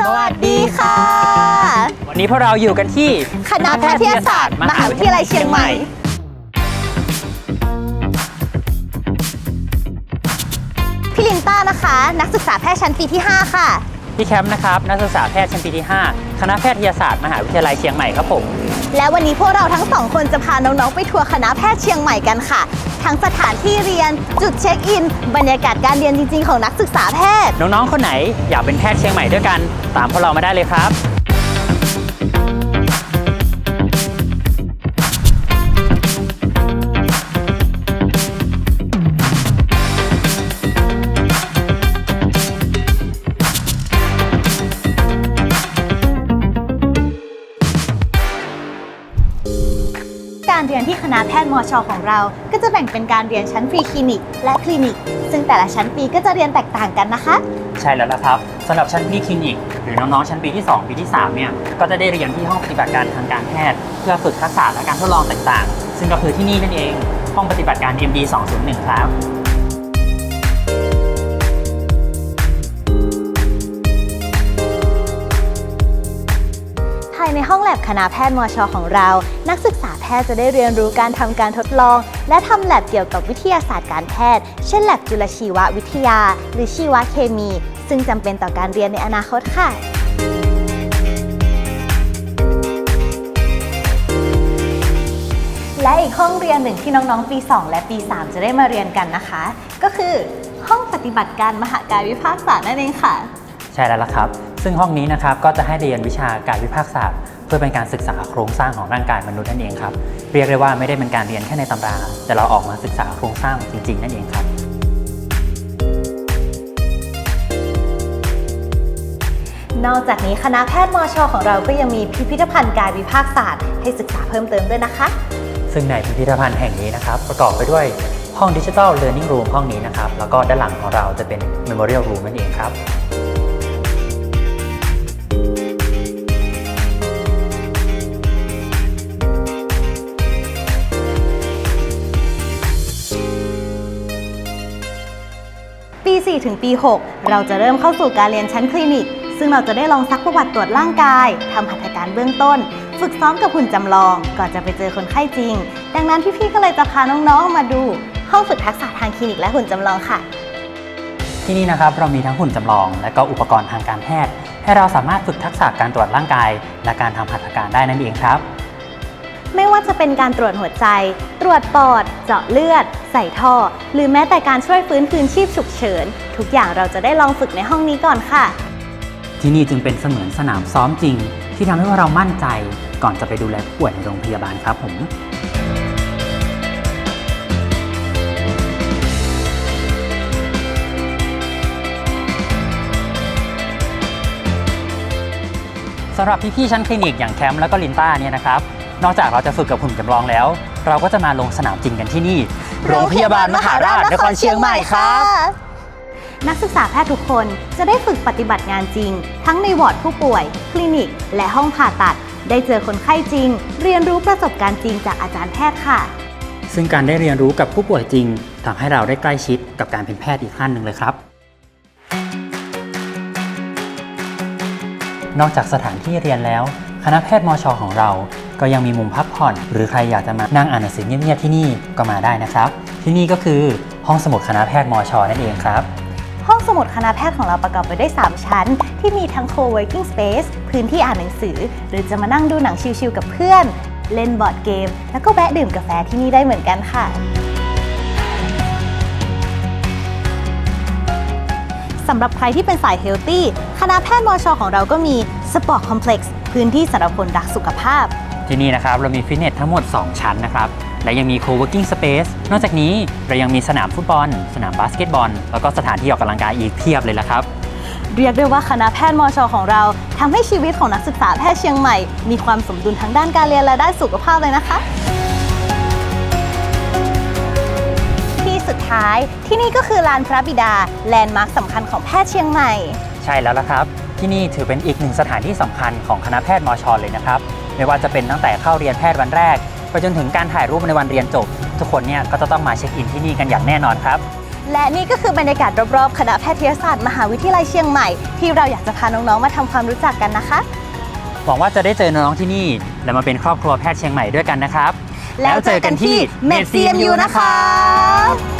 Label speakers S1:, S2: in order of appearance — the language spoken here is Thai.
S1: สวัสดีค่ะ
S2: วันนี้พวกเราอยู่กันที่
S1: คณะแพทยศาสตร์ มหาวิทยาลัยเชียงใหม่ พี่ลินต้านะคะ นักศึกษาแพทย์ชั้นปีที่ 5 ค่ะ
S2: พี่แคมป์นะครับ นักศึกษาแพทย์ชั้นปีที่ 5 คณะแพทยศาสตร์ มหาวิทยาลัยเชียงใหม่ครับผม
S1: และวันนี้พวกเราทั้งสองคนจะพาน้องๆไปทัวร์คณะแพทย์เชียงใหม่กันค่ะ ทั้งสถานที่เรียนจุดเช็คอิน บรรยากาศการเรียนจริง ๆ ของนักศึกษาแพทย์
S2: น้องๆ คนไหนอยากเป็นแพทย์เชียงใหม่ด้วยกัน ตามพวกเรามาได้เลยครับ
S1: การเรียนที่คณะแพทย์มชของเรา ก็จะแบ่งเป็นการเรียนชั้นฟรีคลินิก และคลินิก ซึ่งแต่ละชั้นปีก็จะเรียนแตกต่างกันนะคะ
S2: ใช่แล้วละครับสำหรับชั้นพี่คลินิก หรือน้องๆชั้นปีที่ 2 ปีที่3เนี่ยก็จะได้เรียนที่ห้องปฏิบัติการทางการแพทย์ เพื่อฝึกทักษะและการทดลองต่างๆ ซึ่งก็คือที่นี่นั่นเอง ห้องปฏิบัติการ MD 201ครับ
S1: ภายในห้องแลบคณะแพทย์มชของเรา นักศึกษาแพ ทย์จะได้เรียนรู้การทำการทดลอง และทำแลบเกี่ยวกับวิทยาศาสตร์การแพทย์ เช่นแลบจุลชีววิทยา หรือชีวเคมี ซึ่งจำเป็นต่อการเรียนในอนาคตค่ะและอีกห้องเรียนหนึ่งที่น้องๆ ปี 2 และปี 3 จะได้มาเรียนกันนะคะ ก็คือห้องปฏิบัติการมหาการวิภาคศาสตร์นั่นเองค่ะ
S2: ใช่แล้วล่ะครับ ซึ่งห้องนี้นะครับก็จะให้เรียนวิชาการวิภาคศาสตร์ พื่อเป็นการศึกษาโครงสร้างของร่างกายมนุษย์นั่นเองครับ เรียกได้ว่าไม่ได้เป็นการเรียนแค่ในตำรา แต่เราออกมาศึกษาโครงสร้างจริง ๆ นั่นเองครับ
S1: นอกจากนี้คณะแพทย์มชของเราก็ยังมีพิพิธภัณฑ์กายวิภาคศาสตร์ให้ศึกษาเพิ่มเติมด้วยนะคะ
S2: ซึ่งในพิพิธภัณฑ์แห่งนี้นะครับ ประกอบไปด้วยห้องดิจิทัลเรียน i ิ g รูมห้องนี้นะครับ แล้วก็ด้านหลังของเราจะเป็น Memorial Room นั่นเองครับ
S1: 4 ถึงปี 6 เราจะเริ่มเข้าสู่การเรียนชั้นคลินิก ซึ่งเราจะได้ลองซักประวัติตรวจร่างกาย ทำหัตถการเบื้องต้น ฝึกซ้อมกับหุ่นจำลอง ก่อนจะไปเจอคนไข้จริง ดังนั้นพี่ๆก็เลยจะพาน้องๆมาดูห้องฝึกทักษะทางคลินิกและหุ่นจำลองค่ะ
S2: ที่นี่นะครับเรามีทั้งหุ่นจำลอง และก็อุปกรณ์ทางการแพทย์ ให้เราสามารถฝึกทักษะการตรวจร่างกาย และการทำหัตถการได้นั่นเองครับ
S1: ไม่ว่าจะเป็นการตรวจหัวใจ ตรวจปอด เจาะเลือด ใส่ท่อ หรือแม้แต่การช่วยฟื้นคืนชีพฉุกเฉิน ทุกอย่างเราจะได้ลองฝึกในห้องนี้ก่อนค่ะ
S2: ที่นี่จึงเป็นเสมือนสนามซ้อมจริง ที่ทำให้เรามั่นใจก่อนจะไปดูแลผู้ป่วยในโรงพยาบาลครับผมสำหรับพี่ๆชั้นคลินิกอย่างแคมป์แล้วก็ลินต้าเนี่ยนะครับ นอกจากเราจะฝึกกับหุ่นจำลองแล้ว เราก็จะมาลงสนามจริงกันที่นี่ โรงพยาบาลมหาราชนครเชียงใหม่ครับ
S1: นักศึกษาแพทย์ทุกคนจะได้ฝึกปฏิบัติงานจริง ทั้งในวอร์ดผู้ป่วย คลินิก และห้องผ่าตัด ได้เจอคนไข้จริง เรียนรู้ประสบการณ์จริงจากอาจารย์แพทย์ค่ะ
S2: ซึ่งการได้เรียนรู้กับผู้ป่วยจริงทำให้เราได้ใกล้ชิดกับการเป็นแพทย์อีกขั้นหนึ่งเลยครับนอกจากสถานที่เรียนแล้ว คณะแพทย์มชของเรา ก็ยังมีมุมพักผ่อน หรือใครอยากจะมานั่งอ่านหนังสือเงียบๆที่นี่ก็มาได้นะครับ ที่นี่ก็คือห้องสมุดคณะแพทย์มชนั่นเองครับ
S1: ห้องสมุดคณะแพทย์ของเราประกอบไปด้วย 3 ชั้น ที่มีทั้ง co-working space พื้นที่อ่านหนังสือ หรือจะมานั่งดูหนังชิลๆกับเพื่อน เล่นบอร์ดเกม แล้วก็แวะดื่มกาแฟที่นี่ได้เหมือนกันค่ะสำหรับใครที่เป็นสายเฮลตี้ คณะแพทย์มชของเราก็มีสปอร์ตคอมเพล็กซ์พื้นที่สำหรับคนรักสุขภาพ
S2: ที่นี่นะครับเรามีฟิตเนสทั้งหมด 2 ชั้นนะครับ และยังมี co-working space นอกจากนี้เรายังมีสนามฟุตบอล สนามบาสเกตบอล แล้วก็สถานที่ออกกำลังกายอีกเพียบเลยละครับ
S1: เรียกได้ว่าคณะแพทย์มชของเราทำให้ชีวิตของนักศึกษาแพทย์เชียงใหม่ มีความสมดุลทั้งด้านการเรียนและด้านสุขภาพเลยนะคะ ที่สุดท้ายที่นี่ก็คือลานพระบิดาแลนด์มาร์คสำคัญของแพทย์เชียงใหม่
S2: ใช่แล้วละครับ ที่นี่ถือเป็นอีกหนึ่งสถานที่สำคัญของคณะแพทย์มชเลยนะครับ ไม่ว่าจะเป็นตั้งแต่เข้าเรียนแพทย์วันแรกไปจนถึงการถ่ายรูปในวันเรียนจบ ทุกคนเนี่ยก็จะต้องมาเช็คอินที่นี่กันอย่างแน่นอนครับ
S1: และนี่ก็คือบรรยากาศรอบๆ คณะแพทยศาสตร์มหาวิทยาลัยเชียงใหม่ ที่เราอยากจะพาน้องๆมาทำความรู้จักกันนะคะ
S2: หวังว่าจะได้เจอน้องๆที่นี่ และมาเป็นครอบครัวแพทย์เชียงใหม่ด้วยกันนะครับ
S1: แล้วเจอกันที่ MedCMU นะครับ